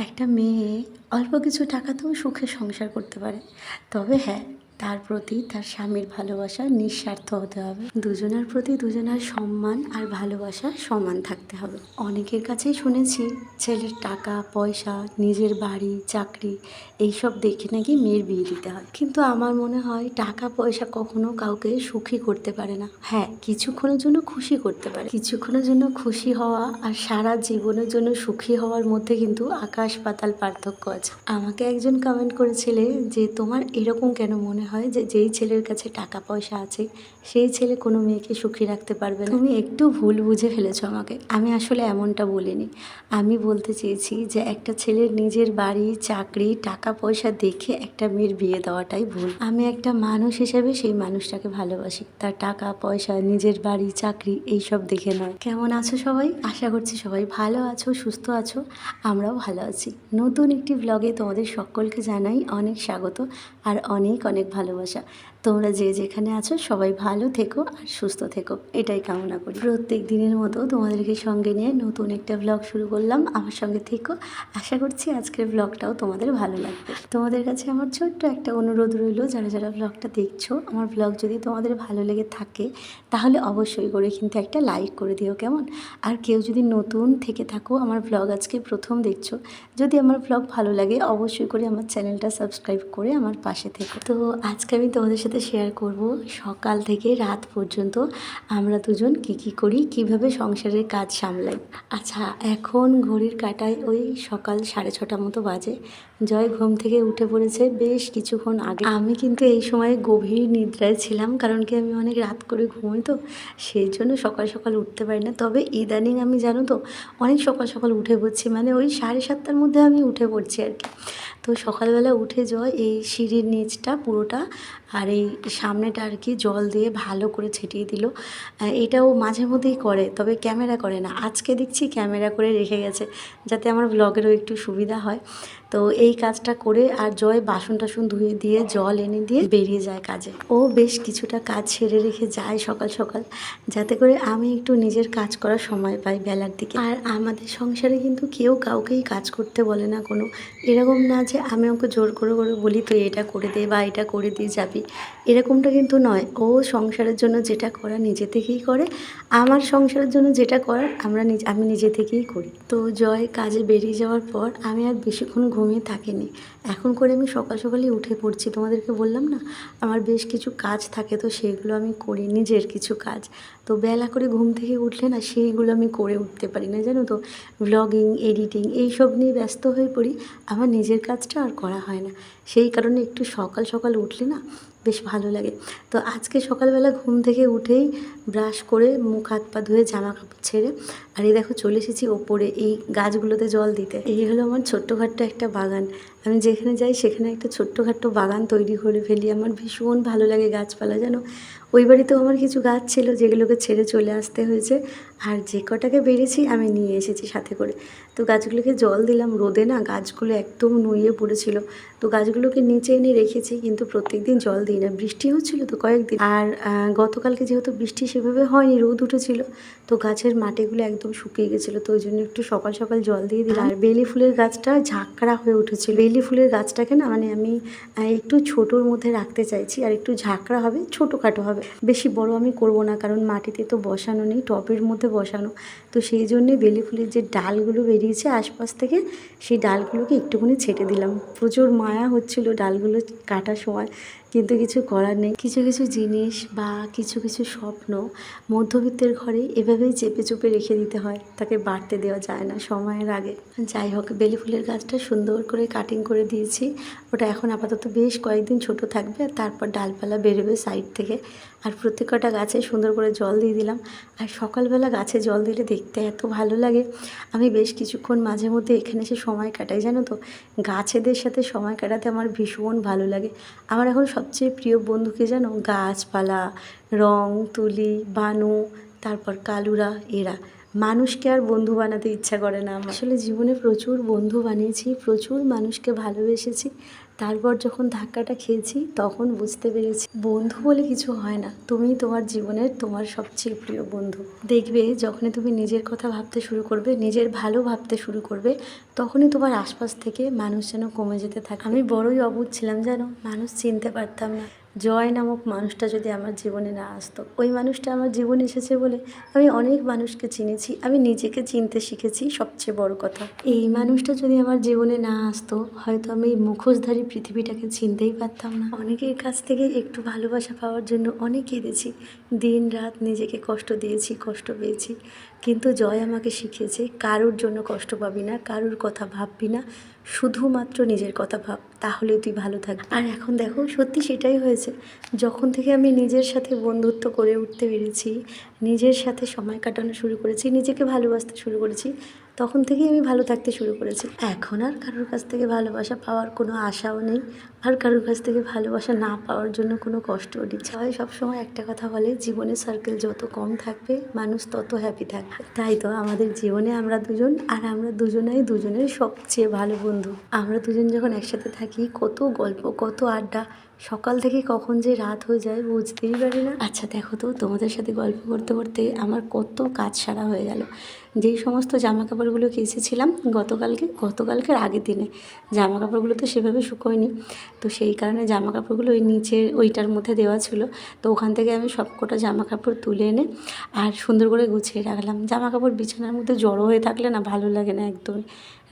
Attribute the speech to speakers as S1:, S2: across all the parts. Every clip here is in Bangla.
S1: একটা মেয়ে অল্প কিছু টাকাতেও সুখে সংসার করতে পারে। তবে হ্যাঁ তার প্রতি তার স্বামীর ভালোবাসা নিঃস্বার্থ হতে হবে। দুজনের প্রতি দুজনের সম্মান আর ভালোবাসা সমান থাকতে হবে। অনেকের কাছেই শুনেছি, ছেলের টাকা, পয়সা, নিজের বাড়ি, চাকরি, এইসব দেখে নাকি মেয়ের বিয়ে দিতে হয়। কিন্তু আমার মনে হয় টাকা, পয়সা কখনো কাউকে সুখী করতে পারে না। হ্যাঁ কিছুক্ষণের জন্য খুশি করতে পারে। কিছুক্ষণের জন্য খুশি হওয়া আর সারা জীবনের জন্য সুখী হওয়ার মধ্যে কিন্তু আকাশ পাতাল পার্থক্য আছে। আমাকে একজন কমেন্ট করেছিলে যে, তোমার এরকম কেন মনে হয় যে, যেই ছেলের কাছে টাকা পয়সা আছে, সেই ছেলে কোনো মেয়েকে সুখী রাখতে পারবে না। তুমি একটু ভুল বুঝে ফেলেছো আমাকে। আমি আসলে এমনটা বলিনি। আমি বলতে চেয়েছি যে, একটা ছেলের নিজের বাড়ি, চাকরি, টাকা পয়সা দেখে একটা মেয়ের বিয়ে দেওয়াটাই ভুল। আমি একটা মানুষ হিসেবে সেই মানুষটাকে ভালোবাসি। তার টাকা পয়সা, নিজের বাড়ি, চাকরি, এইসব দেখে নয়। কেমন আছো সবাই? আশা করছি সবাই ভালো আছো, সুস্থ আছো। আমরাও ভালো আছি। নতুন একটি ব্লগে তোমাদের সকলকে জানাই অনেক স্বাগত আর অনেক অনেক ভালোবাসা। তোমরা যে যেখানে আছো সবাই ভালো থেকো আর সুস্থ থেকো। এটাই কামনা করি। প্রত্যেক দিনের মতো তোমাদেরকে সঙ্গে নিয়ে নতুন একটা ব্লগ শুরু করলাম। আমার সঙ্গে থেকো। আশা করছি আজকের ব্লগটাও তোমাদের ভালো লাগবে। তোমাদের কাছে আমার ছোট্ট একটা অনুরোধ রইল, যারা যারা ব্লগটা দেখছ, আমার ব্লগ যদি তোমাদের ভালো লেগে থাকে, তাহলে অবশ্যই করে কিন্তু একটা লাইক করে দিও কেমন? আর কেউ যদি নতুন থেকে থাকো, আমার ব্লগ আজকে প্রথম দেখছ, যদি আমার ব্লগ ভালো লাগে, অবশ্যই করে আমার চ্যানেলটা সাবস্ক্রাইব করে আমার পাশে থেকো। তো আজকে আমি তোমাদের সাথে শেয়ার করব, সকাল থেকে রাত পর্যন্ত আমরা দুজন কি কি করি, কীভাবে সংসারের কাজ সামলাই। আচ্ছা এখন ঘড়ির কাটায় ওই সকাল সাড়ে ছটা মতো বাজে। জয় ঘুম থেকে উঠে পড়েছে বেশ কিছুক্ষণ আগে। আমি কিন্তু এই সময় গভীর নিদ্রায় ছিলাম, কারণ কি আমি অনেক রাত করে ঘুমোই তো, সেই জন্য সকাল সকাল উঠতে পারি না। তবে ইদানিং আমি জানো তো, অনেক সকাল সকাল উঠে পড়ছি মানে ওই সাড়ে সাতটার মধ্যে আমি উঠে পড়ছি আর কি। তো সকালবেলা উঠে জয় এই সিঁড়ির নিচটা পুরোটা আর এই সামনেটা আর কি জল দিয়ে ভালো করে ছিটিয়ে দিল। এটাও মাঝে মধ্যেই করে, তবে ক্যামেরা করে না। আজকে দেখছি ক্যামেরা করে রেখে গেছে, যাতে আমার ব্লগেরও একটু সুবিধা হয়। তো এই কাজটা করে আর জয় বাসন টাসন ধুয়ে দিয়ে, জল এনে দিয়ে বেরিয়ে যায় কাজে। ও বেশ কিছুটা কাজ সেরে রেখে যায় সকাল সকাল, যাতে করে আমি একটু নিজের কাজ করার সময় পাই বেলার দিকে। আর আমাদের সংসারে কিন্তু কেউ কাউকেই কাজ করতে বলে না কোনো। এরকম না যে আমি ওকে জোর করে করে বলি, তুই এটা করে দে বা এটা করে দিয়ে যাবি। এরকমটা কিন্তু নয়। ও সংসারের জন্য যেটা করা নিজে থেকেই করে। আমার সংসারের জন্য যেটা করার আমরা আমি নিজে থেকেই করি। তো জয় কাজে বেরিয়ে যাওয়ার পর আমি আর বেশিক্ষণ ঘুমিয়ে থাকিনি। এখন করে আমি সকাল সকালই উঠে পড়ছি। তোমাদেরকে বললাম না, আমার বেশ কিছু কাজ থাকে, তো সেগুলো আমি করি, নিজের কিছু কাজ। তো বেলা করে ঘুম থেকে উঠলে না সেইগুলো আমি করে উঠতে পারি না, জানো তো? ব্লগিং এডিটিং এইসব নিয়ে ব্যস্ত হয়ে পড়ি। আমার নিজের কাজটা আর করা হয় না। সেই কারণে একটু সকাল সকাল উঠলে না বেশ ভালো লাগে। তো আজকে সকালবেলা ঘুম থেকে উঠেই ব্রাশ করে মুখ হাত পা ধুয়ে জামা কাপড় ছেড়ে, আর এই দেখো চলে এসেছি ওপরে এই গাছগুলোতে জল দিতে। এই হলো আমার ছোট্টখাট্ট একটা বাগান। আমি যেখানে যাই সেখানে একটা ছোট্টখাট্ট বাগান তৈরি করে ফেলি। আমার ভীষণ ভালো লাগে গাছপালা যেন ওই বাড়িতেও আমার কিছু গাছ ছিল যেগুলোকে ছেড়ে চলে আসতে হয়েছে। আর যে কটাকে বেড়েছি আমি নিয়ে এসেছি সাথে করে। তো গাছগুলোকে জল দিলাম, রোদে না গাছগুলো একদম নুয়ে পড়েছিল। তো গাছগুলোকে নিচে এনে রেখেছি, কিন্তু প্রত্যেক দিন জল দিই না। বৃষ্টি হচ্ছিল তো কয়েকদিন। আর গতকালকে যেহেতু বৃষ্টি সেভাবে হয়নি, রোদ উঠেছিল, তো গাছের মাটিগুলো একদম শুকিয়ে গেছিল। তো ওই জন্য একটু সকাল সকাল জল দিয়ে দিলাম। আর বেলি ফুলের গাছটা ঝাঁকড়া হয়ে উঠেছিল। বেলি ফুলের গাছটাকে না মানে আমি একটু ছোটোর মধ্যে রাখতে চাইছি আর একটু ঝাঁকড়া হবে, ছোটোখাটো হবে। বেশি বড় আমি করব না কারণ মাটিতে তো বসানো নেই টবের মধ্যে বসানো। তো সেই জন্যে বেলি ফুলের যে ডালগুলো বেরিয়েছে আশপাশ থেকে, সেই ডালগুলোকে একটুখানি ছেটে দিলাম। প্রচুর মায়া হচ্ছিল ডালগুলো কাটার সময়। কিন্তু কিছু করার নেই। কিছু কিছু জিনিস বা কিছু কিছু স্বপ্ন মধ্যবিত্তের ঘরে এভাবেই চেপে চুপে রেখে দিতে হয়। তাকে বাড়তে দেওয়া যায় না সময়ের আগে। যাই হোক, বেলি ফুলের গাছটা সুন্দর করে কাটিং করে দিয়েছি। ওটা এখন আপাতত বেশ কয়েকদিন ছোট থাকবে আর তারপর ডালপালা বেরোবে সাইড থেকে। আর প্রত্যেকটা গাছে সুন্দর করে জল দিয়ে দিলাম। আর সকালবেলা গাছে জল দিলে দেখতে এত ভালো লাগে। আমি বেশ কিছুক্ষণ মাঝে মধ্যে এখানে এসে সময় কাটাই, জানো তো? গাছেদের সাথে সময় কাটাতে আমার ভীষণ ভালো লাগে। আমার এখন সবচেয়ে প্রিয় বন্ধুকে জানো? গাছপালা, রং, তুলি, বানু, তারপর কালুরা, এরা। মানুষকে আর বন্ধু বানাতে ইচ্ছা করে না আসলে জীবনে প্রচুর বন্ধু বানিয়েছি, প্রচুর মানুষকে ভালোবেসেছি। তারপর যখন ধাক্কাটা খেয়েছি, তখন বুঝতে পেরেছি বন্ধু বলে কিছু হয় না। তুমি তোমার জীবনের তোমার সবচেয়ে প্রিয় বন্ধু। দেখবে যখনই তুমি নিজের কথা ভাবতে শুরু করবে, নিজের ভালো ভাবতে শুরু করবে, তখনই তোমার আশপাশ থেকে মানুষ যেন কমে যেতে থাকে। আমি বড়ই অবুধ ছিলাম যেন মানুষ চিনতে পারতাম না। জয় নামক মানুষটা যদি আমার জীবনে না আসতো, ওই মানুষটা আমার জীবনে এসেছে বলে আমি অনেক মানুষকে চিনেছি, আমি নিজেকে চিনতে শিখেছি সবচেয়ে বড় কথা। এই মানুষটা যদি আমার জীবনে না আসতো, হয়তো আমি এই মুখোশধারী পৃথিবীটাকে চিনতেই পারতাম না। অনেকের কাছ থেকে একটু ভালোবাসা পাওয়ার জন্য অনেক কেঁদেছি দিন রাত নিজেকে কষ্ট দিয়েছি, কষ্ট পেয়েছি। কিন্তু জয় আমাকে শিখিয়েছে, কারোর জন্য কষ্ট পাবি না, কারোর কথা ভাববি না, শুধুমাত্র নিজের কথা ভাব, তাহলে তুই ভালো থাকবি। আর এখন দেখো, সত্যি সেটাই হয়েছে। যখন থেকে আমি নিজের সাথে বন্ধুত্ব করে উঠতে পেরেছি নিজের সাথে সময় কাটানো শুরু করেছি, নিজেকে ভালোবাসতে শুরু করেছি, তখন থেকেই আমি ভালো থাকতে শুরু করেছি। এখন আর কারোর কাছ থেকে ভালোবাসা পাওয়ার কোনো আশাও নেই, আর কারোর কাছ থেকে ভালোবাসা না পাওয়ার জন্য কোনো কষ্টও নেই। সবাই সবসময় একটা কথা বলে, জীবনে সার্কেল যত কম থাকবে, মানুষ তত হ্যাপি থাকবে। তাই তো আমাদের জীবনে আমরা দুজন, আর আমরা দুজনেই দুজনের সবচেয়ে ভালো বন্ধু। আমরা দুজন যখন একসাথে থাকি, কত গল্প, কত আড্ডা সকাল থেকে কখন যে রাত হয়ে যায় বুঝতেই পারি না। আচ্ছা দেখো তো তোমাদের সাথে গল্প করতে করতে আমার কত কাজ সারা হয়ে গেল। যেই সমস্ত জামা কাপড়গুলো কেচেছিলাম গতকালকে গতকালকের আগের দিনে। জামা কাপড়গুলো তো সেভাবে শুকোয়নি। তো সেই কারণে জামা কাপড়গুলো ওই নিচের ওইটার মধ্যে দেওয়া ছিল। তো ওখান থেকে আমি সবকটা জামা কাপড় তুলে এনে আর সুন্দর করে গুছিয়ে রাখলাম। জামা কাপড় বিছানার মধ্যে জড়ো হয়ে থাকলে না ভালো লাগে না একদমই।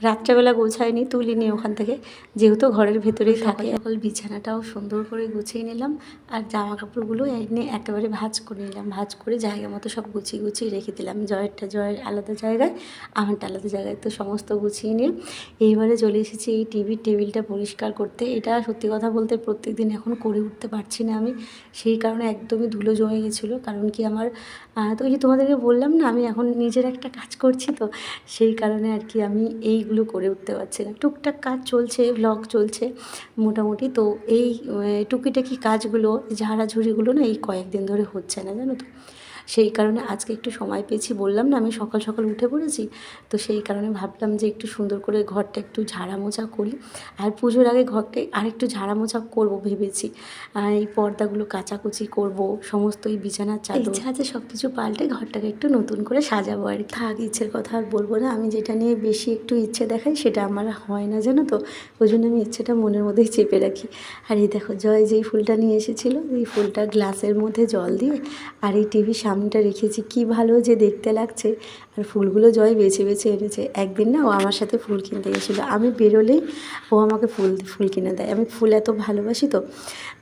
S1: রাত্রেবেলা গোছাইনি তুলিনি ওখান থেকে। যেহেতু ঘরের ভেতরেই থাকে। এখন বিছানাটাও সুন্দর করে গুছিয়ে নিলাম আর জামা কাপড়গুলো এনে একেবারে ভাঁজ করে নিলাম। ভাঁজ করে জায়গা মতো সব গুছিয়ে গুছিয়ে রেখে দিলাম। জয়েরটা জয়ের আলাদা জায়গায় আমারটা আলাদা জায়গায় তো সমস্ত গুছিয়ে নিয়ে এইবারে চলে এসেছি এই টিভির টেবিলটা পরিষ্কার করতে। এটা সত্যি কথা বলতে প্রত্যেক দিন এখন করে উঠতে পারছি না আমি। সেই কারণে একদমই ধুলো জমে গেছিল। কারণ কি আমার তো ওই যে তোমাদেরকে বললাম না, আমি এখন নিজের একটা কাজ করছি তো, সেই কারণে আর কি আমি এইগুলো করে উঠতে পারছি না। টুকটাক কাজ চলছে ব্লগ চলছে মোটামুটি। তো এই টুকিটাকি কাজগুলো, ঝাড়াঝুড়িগুলো না এই কয়েকদিন ধরে হচ্ছে না, জানো তো। সেই কারণে আজকে একটু সময় পেয়েছি বললাম না আমি সকাল সকাল উঠে পড়েছি তো সেই কারণে ভাবলাম যে একটু সুন্দর করে ঘরটা একটু ঝাড়া মোছা করি। আর পুজোর আগে ঘরটা আরেকটু ঝাড়া মোছা করব ভেবেছি। আর এই পর্দাগুলো কাচাকুচি করব সমস্ত এই বিছানার চাদর ইচ্ছা আছে সব কিছু পাল্টে ঘরটাকে একটু নতুন করে সাজাবো আর কি। থাক ইচ্ছের কথা আর বলব না আমি যেটা নিয়ে বেশি একটু ইচ্ছে দেখাই সেটা আমার হয় না জানো তো? ওই জন্য আমি ইচ্ছেটা মনের মধ্যেই চেপে রাখি। আর এই দেখো জয় যেই ফুলটা নিয়ে এসেছিল এই ফুলটা গ্লাসের মধ্যে জল দিয়ে আর এই টিভির সামনেটা রেখেছি, কি ভালো যে দেখতে লাগছে। আর ফুলগুলো জয় বেছে বেছে এনেছে। একদিন না ও আমার সাথে ফুল কিনতে গেছিল। আমি বেরোলেই ও আমাকে ফুল ফুল কিনে দেয়। আমি ফুল এত ভালোবাসি তো।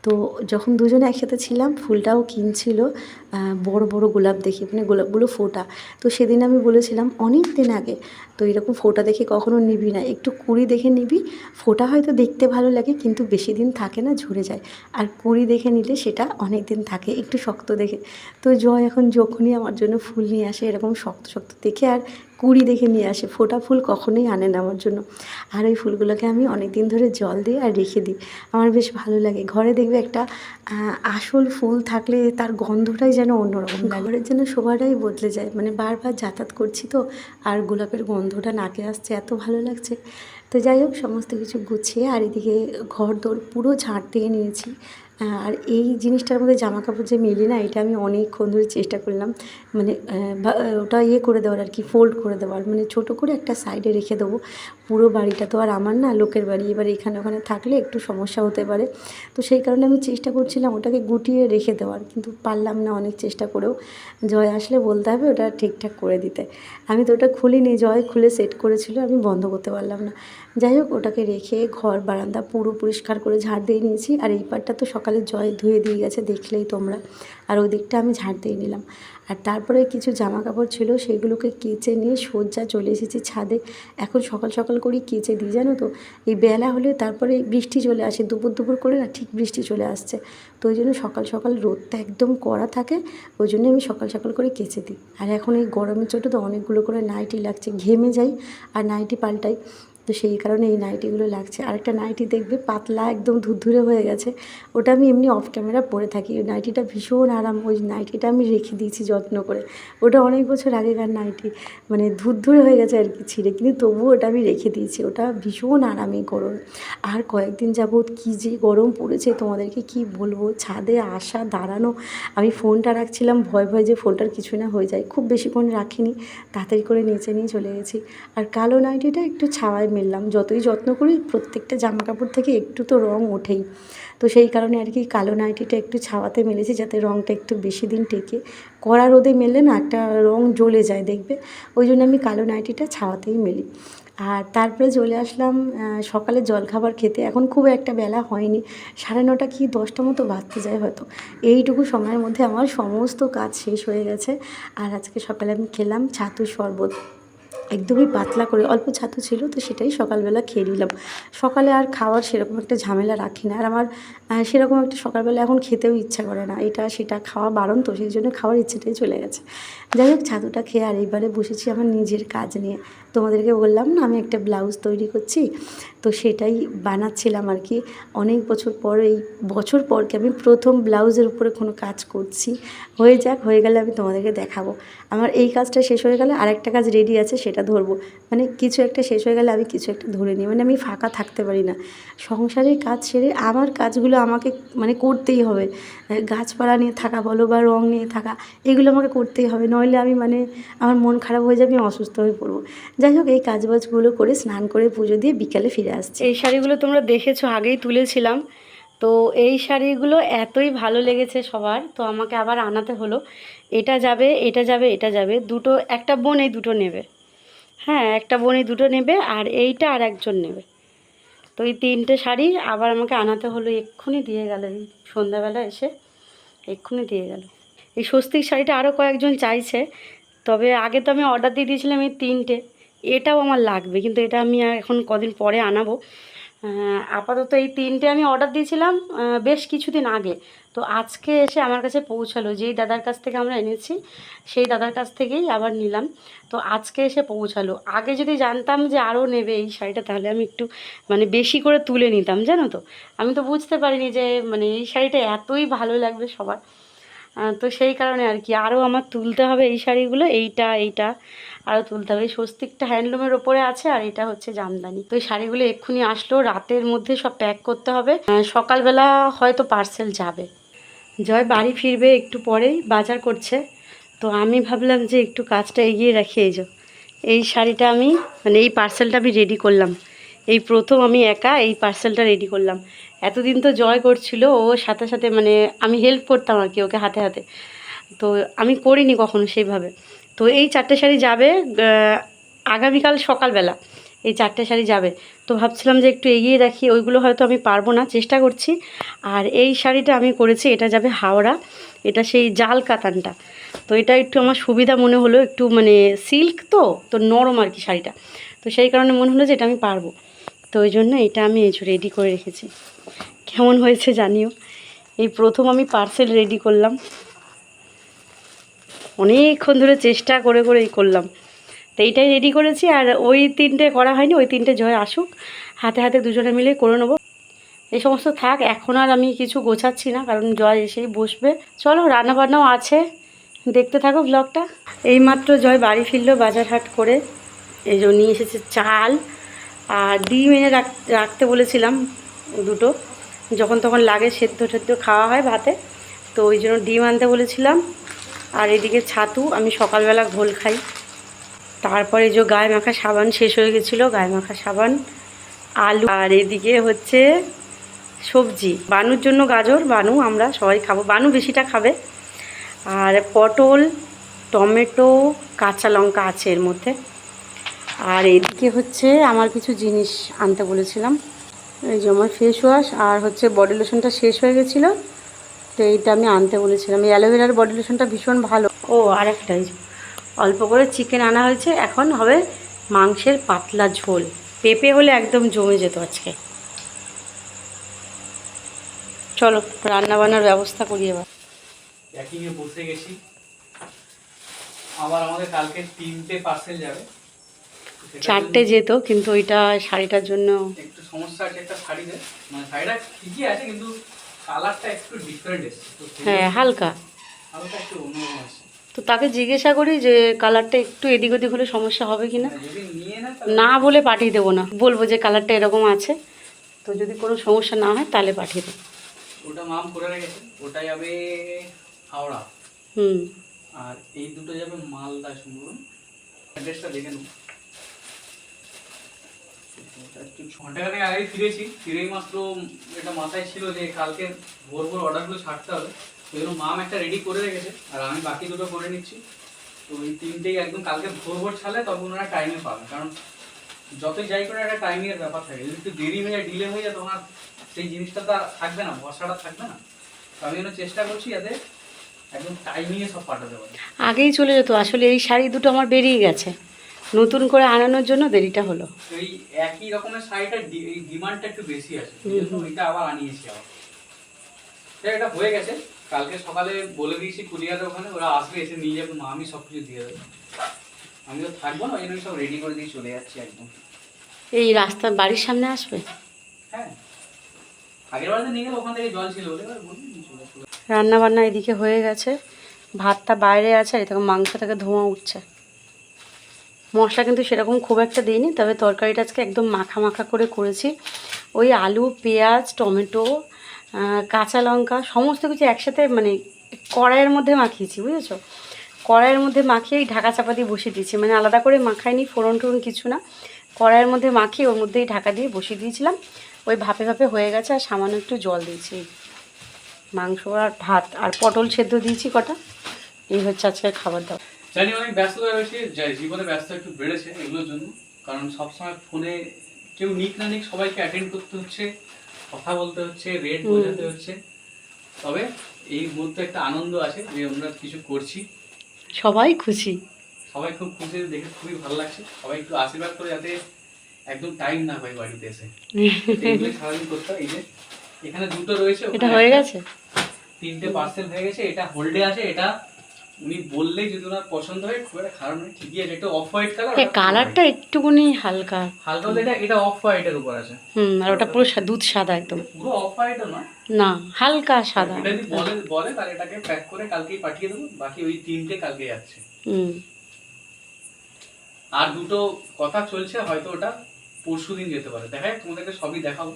S1: তো যখন দুজনে একসাথে ছিলাম, ফুলটাও কিনছিল বড় বড় গোলাপ দেখে মানে গোলাপগুলো ফোটা। তো সেদিন আমি বলেছিলাম, অনেক দিন আগে, তো এরকম ফোটা দেখে কখনো নিবি না। একটু কুড়ি দেখে নিবি। ফোটা হয়তো দেখতে ভালো লাগে, কিন্তু বেশি দিন থাকে না, ঝরে যায়। আর কুড়ি দেখে নিলে সেটা অনেক দিন থাকে, একটু শক্ত দেখে। তো জয় এখন যখনই আমার জন্য ফুল নিয়ে আসে, এরকম শক্ত শক্ত দেখে আর কুড়ি দেখে নিয়ে আসে। ফোটা ফুল কখনোই আনে না আমার জন্য। আর ওই ফুলগুলোকে আমি অনেক দিন ধরে জল দিই আর রেখে দিই। আমার বেশ ভালো লাগে। ঘরে দেখবে একটা আসল ফুল থাকলে তার গন্ধটাই যেন অন্যরকম। ঘরের যেন শোভাটাই বদলে যায়। মানে বারবার যাতায়াত করছি তো, আর গোলাপের গন্ধটা নাকে আসছে, এত ভালো লাগছে। তো যাই হোক, সমস্ত কিছু গুছিয়ে আর এদিকে ঘর দোর পুরো ঝাঁট দিয়ে নিয়েছি। আর এই জিনিসটার মধ্যে জামা কাপড় যে মেলি না, এটা আমি অনেকক্ষণ ধরে চেষ্টা করলাম মানে ওটা ইয়ে করে দেওয়ার আর কি ফোল্ড করে দেওয়ার মানে ছোট করে একটা সাইডে রেখে দেবো। পুরো বাড়িটা তো আর আমার না, লোকের বাড়ি, এবার এখানে ওখানে থাকলে একটু সমস্যা হতে পারে। তো সেই কারণে আমি চেষ্টা করছিলাম ওটাকে গুটিয়ে রেখে দেওয়ার, কিন্তু পারলাম না অনেক চেষ্টা করেও। জয় আসলে বলতে হবে ওটা ঠিকঠাক করে দিতে। আমি তো ওটা খুলিনি, জয় খুলে সেট করেছিল, আমি বন্ধ করতে পারলাম না। যাই হোক, ওটাকে রেখে ঘর, বারান্দা পুরো পরিষ্কার করে ঝাড় দিয়ে নিয়েছি, আর এই পাটটা তো সকালে জয় ধুয়ে দিয়ে গেছে, দেখলেই তোমরা। আর ওই দিকটা আমি ঝাড় দিয়ে নিলাম। আর তারপরে কিছু জামা কাপড় ছিল, সেগুলোকে কেচে নিয়ে সজ্জা চলে এসেছি ছাদে। এখন সকাল সকাল করেই কেচে দিই, জানো তো? এই বেলা হলে তারপরে বৃষ্টি চলে আসে, দুপুর দুপুর করে না ঠিক বৃষ্টি চলে আসছে। তো ওই জন্য সকাল সকাল রোদটা একদম কড়া থাকে, ওই জন্য আমি সকাল সকাল করে কেচে দিই। আর এখন এই গরমের চোটে তো অনেকগুলো করে নাইটি লাগছে, ঘেমে যাই আর নাইটি পাল্টাই।
S2: তো সেই কারণে এই নাইটিগুলো লাগছে। আরেকটা নাইটি দেখবে পাতলা, একদম ধুরধুরে হয়ে গেছে। ওটা আমি এমনি অফ ক্যামেরা পরে থাকি। ওই নাইটিটা ভীষণ আরাম, ওই নাইটিটা আমি রেখে দিয়েছি যত্ন করে। ওটা অনেক বছর আগেকার নাইটি মানে ধুরধুরে হয়ে গেছে আর কি ছিঁড়ে, কিন্তু তবুও ওটা আমি রেখে দিয়েছি। ওটা ভীষণ আরামে গরম। আর কয়েকদিন যাবৎ কী যে গরম পড়েছে, তোমাদেরকে কি বলব? ছাদে আসা, দাঁড়ানো, আমি ফোনটা রাখছিলাম, ভয় ভয় যে ফোনটার কিছু না হয়ে যায়। খুব বেশিক্ষণ রাখিনি, তাড়াতাড়ি করে নিচে নিয়ে চলে গেছি। আর কালো নাইটিটা একটু ছাওয়ায় মেললাম। যতই যত্ন করি, প্রত্যেকটা জামা কাপড় থেকে একটু তো রং ওঠেই। তো সেই কারণে আর কি কালো নাইটিটা একটু ছাওয়াতে মেলেছি যাতে রংটা একটু বেশি দিন টেকে। কড়া রোদে মেললে না একটা রং জ্বলে যায়, দেখবে? ওই জন্য আমি কালো নাইটিটা ছাওয়াতেই মেলি। আর তারপরে চলে আসলাম সকালে জলখাবার খেতে। এখন খুব একটা বেলা হয়নি। সাড়ে নটা কি দশটা মতো বাজতে যায় হয়তো। এইটুকু সময়ের মধ্যে আমার সমস্ত কাজ শেষ হয়ে গেছে। আর আজকে সকালে আমি খেলাম ছাতু শরবত। একদমই পাতলা করে, অল্প ছাতু ছিল তো সেটাই সকালবেলা খেয়ে নিলাম। সকালে আর খাওয়ার সেরকম একটা ঝামেলা রাখি না। আর আমার সেরকম একটা সকালবেলা এখন খেতেও ইচ্ছা করে না। এটা, সেটা খাওয়া বারণ তো, সেই জন্য খাওয়ার ইচ্ছেটাই চলে গেছে। যাই হোক, ছাতুটা খেয়ে আর এইবারে বসেছি আমার নিজের কাজ নিয়ে। তোমাদেরকে বললাম না, আমি একটা ব্লাউজ তৈরি করছি। তো সেটাই বানাচ্ছিলাম আর কি। অনেক বছর পর, এই বছর পর কি আমি প্রথম ব্লাউজের উপরে কোনো কাজ করছি। হয়ে যাক, হয়ে গেলে আমি তোমাদেরকে দেখাবো। আমার এই কাজটা শেষ হয়ে গেলে আরেকটা কাজ রেডি আছে, সেটা ধরবো। মানে কিছু একটা শেষ হয়ে গেলে আমি কিছু একটা ধরে নিই। মানে আমি ফাঁকা থাকতে পারি না। সংসারের কাজ সেরে আমার কাজগুলো আমাকে মানে করতেই হবে। গাছপালা নিয়ে থাকা বলো বা রং নিয়ে থাকা, এগুলো আমাকে করতেই হবে। নইলে আমি মানে আমার মন খারাপ হয়ে যাবে, আমি অসুস্থ হয়ে পড়ব। যাই হোক, এই কাজবাজগুলো করে স্নান করে পুজো দিয়ে বিকালে ফিরে আসছি। এই শাড়িগুলো তোমরা দেখেছ, আগেই তুলেছিলাম। তো এই শাড়িগুলো এতই ভালো লেগেছে সবার, তো আমাকে আবার আনাতে হলো। এটা যাবে এটা যাবে এটা যাবে। দুটো, একটা বোন এই দুটো নেবে। হ্যাঁ একটা বোন এই দুটো নেবে আর এইটা আর একজন নেবে। তো এই তিনটে শাড়ি আবার আমাকে আনাতে হলো, এক্ষুনি দিয়ে গেল এই সন্ধ্যাবেলা এসে, এক্ষুনি দিয়ে গেল। এই স্বস্তিক শাড়িটা আরও কয়েকজন চাইছে। তবে আগে তো আমি অর্ডার দিয়ে দিয়েছিলাম এই তিনটে। এটাও আমার লাগবে, কিন্তু এটা আমি এখন কদিন পরে আনাবো। আপাতত এই তিনটে আমি অর্ডার দিয়েছিলাম বেশ কিছুদিন আগে। তো আজকে এসে আমার কাছে পৌঁছালো, যেই দাদার কাছ থেকে আমরা এনেছি, সেই দাদার কাছ থেকেই আবার নিলাম। তো আজকে এসে পৌঁছালো। আগে যদি জানতাম যে আরও নেবে এই শাড়িটা, তাহলে আমি একটু মানে বেশি করে তুলে নিতাম, জানো তো? আমি তো বুঝতে পারিনি যে মানে এই শাড়িটা এতই ভালো লাগবে সবার। তো সেই কারণে আর কি। আরও আমার তুলতে হবে এই শাড়িগুলো, এইটা এইটা, আরও তুলতে হবে। এই স্বস্তিকটা হ্যান্ডলুমের ওপরে আছে আর এটা হচ্ছে জামদানি। তো এই শাড়িগুলো এক্ষুনি আসলো, রাতের মধ্যে সব প্যাক করতে হবে। সকালবেলা হয়তো পার্সেল যাবে। জয় বাড়ি ফিরবে একটু পরেই, বাজার করছে। তো আমি ভাবলাম যে একটু কাজটা এগিয়ে রাখি, এই এই শাড়িটা আমি মানে এই পার্সেলটা আমি রেডি করলাম। এই প্রথম আমি একা এই পার্সেলটা রেডি করলাম। এতদিন তো জয় করছিল, ও সাথে সাথে মানে আমি হেল্প করতাম আর কি ওকে হাতে হাতে। তো আমি করিনি কখনো সেইভাবে। তো এই চারটে শাড়ি যাবে আগামীকাল সকালবেলা এই চারটে শাড়ি যাবে। তো ভাবছিলাম যে একটু এগিয়ে রাখি, ওইগুলো হয়তো আমি পারব না, চেষ্টা করছি। আর এই শাড়িটা আমি করেছি, এটা যাবে হাওড়া, এটা সেই জাল কাতানটা। তো এটা একটু আমার সুবিধা মনে হলো, একটু মানে সিল্ক তো তো নরম আর কি শাড়িটা। তো সেই কারণে মনে হলো যে এটা আমি পারব। তো ওই জন্য এটা আমি এই রেডি করে রেখেছি। কেমন হয়েছে জানিও। এই প্রথম আমি পার্সেল রেডি করলাম। অনেকক্ষণ ধরে চেষ্টা করে করে এই করলাম। তো এইটাই রেডি করেছি আর ওই তিনটে করা হয়নি, ওই তিনটে জয় আসুক। হাতে হাতে দুজনে মিলে করে নেব। এই সমস্ত থাক, এখন আর আমি কিছু গোছাচ্ছি না, কারণ জয় এসেই বসবে। চলো, রান্নাবান্নাও আছে। দেখতে থাকো ব্লগটা এইমাত্র জয় বাড়ি ফিরলো বাজার হাট করে। এই জন্য নিয়ে এসেছে চাল আর ডিম এনে রাখ, রাখতে বলেছিলাম দুটো। যখন তখন লাগে সেদ্ধ টেদ্ধ খাওয়া হয় ভাতে, তো ওই জন্য ডিম আনতে বলেছিলাম। আর এদিকে ছাতু, আমি সকালবেলা ঘোল খাই। তারপরে যে গায়ে মাখা সাবান শেষ হয়ে গেছিল, গায়ে মাখা সাবান, আলু, আর এদিকে হচ্ছে সবজি। বানুর জন্য গাজর, বানু আমরা সবাই খাব। বানু বেশিটা খাবে। আর পটল, টমেটো, কাঁচা লঙ্কা আছে এর মধ্যে। আর এদিকে হচ্ছে আমার কিছু জিনিস আনতে বলেছিলাম। এই যে আমার ফেস ওয়াশ আর হচ্ছে বডি লোশনটা শেষ হয়ে গেছিল। তো এইটা আমি আনতে বলেছিলাম। এই অ্যালোভেরার বডি লোশনটা ভীষণ ভালো। ও আরেকটা এই অল্প করে চিকেন আনা হয়েছে। এখন হবে মাংসের পাতলা ঝোল। পেঁপে হলে একদম জমে যেত আজকে। চলো রান্না বান্নার ব্যবস্থা করি এবার।
S3: প্যাকিংয়ে বসে গেছি। আবার আমাদের কালকে তিনটে পার্সেল যাবে।
S2: চারটে যেত কিন্তু ওইটা শাড়িটার জন্য
S3: একটু সমস্যা আছে একটা শাড়িতে। মানে শাড়িটা ঠিকই আছে কিন্তু কালারটা একটু ডিফারেন্ট এসছে।
S2: হ্যাঁ হালকা।
S3: হালকা একটু অন্যরকম আসছে
S2: তো তাকে জিজ্ঞাসা করি যে কালারটা একটু এদিক ওদিক হলে সমস্যা হবে কি না
S3: মানে না
S2: না বলে পাঠিয়ে দেবো না। বলব যে কালারটা এরকম আছে। তো যদি কোনো সমস্যা না হয় তাহলে পাঠিয়ে দেবো।
S3: ওটা মাম করে রেখেছে। ওটা যাবে হাওড়া।
S2: হুম।
S3: আর এই দুটো যাবে মালদা শুনুন। অ্যাড্রেসটা দেখে নেব। ঘন্টাখানেক আগে ফিরেছি। ফিরেই মাত্র এটা মাথায় ছিল যে কালকে ভোর ভোর অর্ডারগুলো ছাড়তে হবে। ওই জন্য মাম একটা রেডি করে রেখেছে, আর আমি বাকি দুটো করে নিচ্ছি। তো এই তিনটেই একদম কালকে ভোর ভোর ছাড়লে তখন ওরা টাইমে পাবে। কারণ যতই যাই করে একটা টাইমিংয়ের ব্যাপার থাকে, যদি একটু দেরি হয়ে যায় ডিলে হয়ে যায় আর সেই জিনিসটা তো আর থাকবে না, ভরসাটা থাকবে না। তো আমি জন্য চেষ্টা করছি যাতে একদম টাইমিংয়ে সব পাঠাতে পারি।
S2: আগেই চলে যেত, আসলে এই শাড়ি দুটো আমার বেরিয়ে গেছে। নতুন করে আনানোর জন্য দেরিটা হলো।
S3: এই একই রকমের এই ডিমান্ডটা একটু বেশি আছে এটা আবার আনিয়েছি আবার। এটা হয়ে গেছে। কালকে সকালে বলে দিয়েছি কুরিয়ারের ওখানে ওরা আসবে এসে নিয়ে যাবে মা আমি সব কিছু দিয়ে দেবো। আমি তো থাকব না ওই সব রেডি করে দিয়ে চলে যাচ্ছি একদম।
S2: এই রাস্তার বাড়ির সামনে আসবে?
S3: হ্যাঁ। আগের বারে নিয়ে গেলে ওখান থেকে জল ছিল বলে।
S2: রান্না বান্না এদিকে হয়ে গেছে। ভাতটা বাইরে আছে আর এদিকে মাংস থেকে ধোঁয়া উঠছে। মশলা কিন্তু সেরকম খুব একটা দিইনি, তবে তরকারিটা আজকে একদম মাখা মাখা করে করেছি। ওই আলু, পেঁয়াজ, টমেটো কাঁচা লঙ্কা সমস্ত কিছু একসাথে মানে কড়াইয়ের মধ্যে মাখিয়েছি, বুঝেছ? কড়াইয়ের মধ্যে মাখিয়ে ঢাকা চাপা দিয়ে বসিয়ে দিয়েছি। মানে আলাদা করে মাখাইনি, ফোড়ন টোড়ন কিছু না। কড়াইয়ের মধ্যে মাখিয়ে ওর মধ্যেই ঢাকা দিয়ে বসিয়ে দিয়েছিলাম। ওই ভাপে ভাপে হয়ে গেছে আর সামান্য একটু জল দিয়েছি। মাংস আর ভাত আর পটল সেদ্ধ দিয়েছি কটা। এই হচ্ছে আজকের খাবার দাবার।
S3: জানি অনেক ব্যস্ত হয়ে রয়েছে জীবনে ব্যস্ত একটু বেড়েছে এগুলোর জন্য। কারণ সবসময় ফোনে কেউ নিক না নিক সবাইকে অ্যাটেন্ড করতে হচ্ছে কথা বলতে হচ্ছে রেট বোঝাতে হচ্ছে। তবে এই মুহূর্তে একটা আনন্দ আছে যে আমরা কিছু করছি।
S2: সবাই খুশি।
S3: সবাই খুব খুশি দেখে খুবই ভালো লাগছে। সবাই একটু আশীর্বাদ করে যাতে একদম টাইম না হয় বাড়িতে এসে। এইগুলো সারাদিন করতে। এই যে এখানে দুটো রয়েছে
S2: এটা হয়ে গেছে?
S3: তিনটে পার্সেল হয়ে গেছে এটা হোল্ডে আছে এটা উনি বললেই যদি ওনার পছন্দ হয় খুব একটা খারাপ নয় ঠিকই আছে একটা অফ হোয়াইট কালার
S2: হ্যাঁ কালারটা একটুকুনি হালকা।
S3: হালকা এটা এটা অফ হোয়াইটের উপর আছে।
S2: হুম আর ওটা পুরো দুধ সাদা একদম।
S3: পুরো অফ হোয়াইটও নয়
S2: না হালকা সাদা।
S3: যদি বলে বলে তাহলে এটাকে প্যাক করে কালকেই পাঠিয়ে দেবো বাকি ওই তিনটে কালকে যাচ্ছে।
S2: হুম।
S3: আর দুটো কথা চলছে হয়তো ওটা পরশু দিন যেতে পারে। দেখা যাক তোমাদেরকে সবই দেখাবো।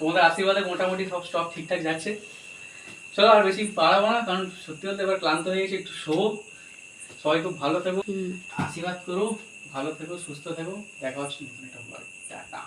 S3: তোমাদের আশীর্বাদে মোটামুটি সব স্টক ঠিকঠাক যাচ্ছে। চলো আর বেশি পারাবো না কারণ সত্যি বলতে এবার ক্লান্ত হয়ে গেছে একটু শোক সবাই খুব ভালো থেকো। আশীর্বাদ করো ভালো থেকো সুস্থ থেকো। দেখা হচ্ছে নতুন একটা টাটা।